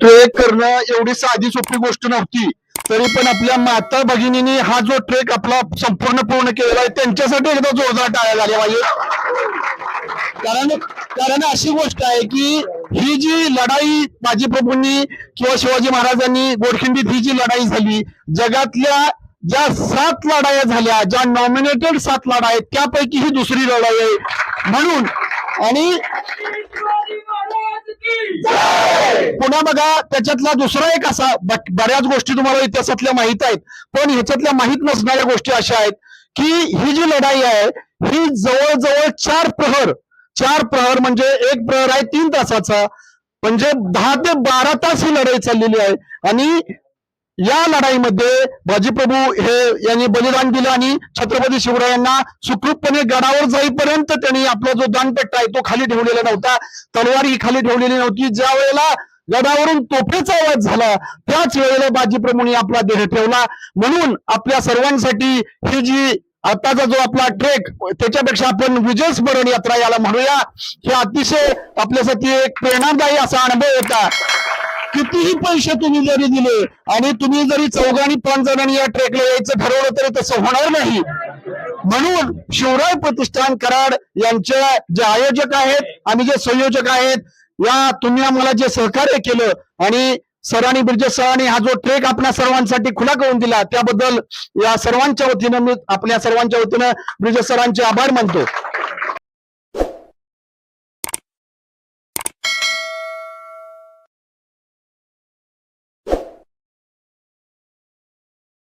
Trek करणं एवढी साधी सोपी गोष्ट नव्हती. तरी पण आपल्या माता भगिनींनी हा जो ट्रेक आपला संपूर्ण पूर्ण केलेला आहे त्यांच्यासाठी एकदा जोरदार टाळ्या झाल्या पाहिजे कारण कारण अशी गोष्ट आहे की ही जी लढाई बाजीप्रभूंनी किंवा शिवाजी महाराजांनी गोडखिंडीत ही जी लढाई झाली जगातल्या ज्या सात लढाया झाल्या ज्या नॉमिनेटेड सात लढाई आहेत त्यापैकी ही दुसरी लढाई आहे. म्हणून आणि पुन्हा बघा त्याच्यातला दुसरा एक असा बऱ्याच गोष्टी तुम्हाला इतिहासातल्या माहीत आहेत पण ह्याच्यातल्या माहीत नसणाऱ्या गोष्टी अशा आहेत की ही जी लढाई आहे ही जवळजवळ चार प्रहर चार प्रहर म्हणजे एक प्रहर आहे तीन तासाचा म्हणजे दहा ते बारा तास ही लढाई चाललेली आहे. आणि या लढाईमध्ये बाजीप्रभू हे यांनी बलिदान दिलं आणि छत्रपती शिवरायांना सुखरूपपणे गडावर जाईपर्यंत त्यांनी आपला जो दानपट्टा आहे तो खाली ठेवलेला नव्हता. तलवार ही खाली ठेवलेली नव्हती. ज्या वेळेला गडावरून तोफेचा आवाज झाला. त्याच वेळेला बाजीप्रभूंनी आपला देह ठेवला. म्हणून आपल्या सर्वांसाठी ही जी आताचा जो आपला ट्रेक त्याच्यापेक्षा आपण विजय स्मरण यात्रा याला म्हणूया. हे अतिशय आपल्यासाठी एक प्रेरणादायी असा अनुभव होता. कितीही पैसे तुम्ही जरी दिले आणि तुम्ही जरी चौघांनी पाच जणांनी या ट्रेकला यायचं ठरवलं तरी तसं होणार नाही. म्हणून शिवराय प्रतिष्ठान कराड यांच्या जे आयोजक आहेत आणि जे संयोजक आहेत या तुम्ही आम्हाला जे सहकार्य केलं आणि सरांनी ब्रिजेश सरांनी हा जो ट्रेक आपल्या सर्वांसाठी खुला करून दिला त्याबद्दल या सर्वांच्या वतीनं मी आपल्या सर्वांच्या वतीनं ब्रिजेश सरांचे आभार मानतो.